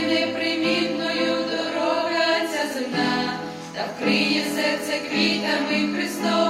непримітною дорога ця земна, та вкриє серце квітами Христом.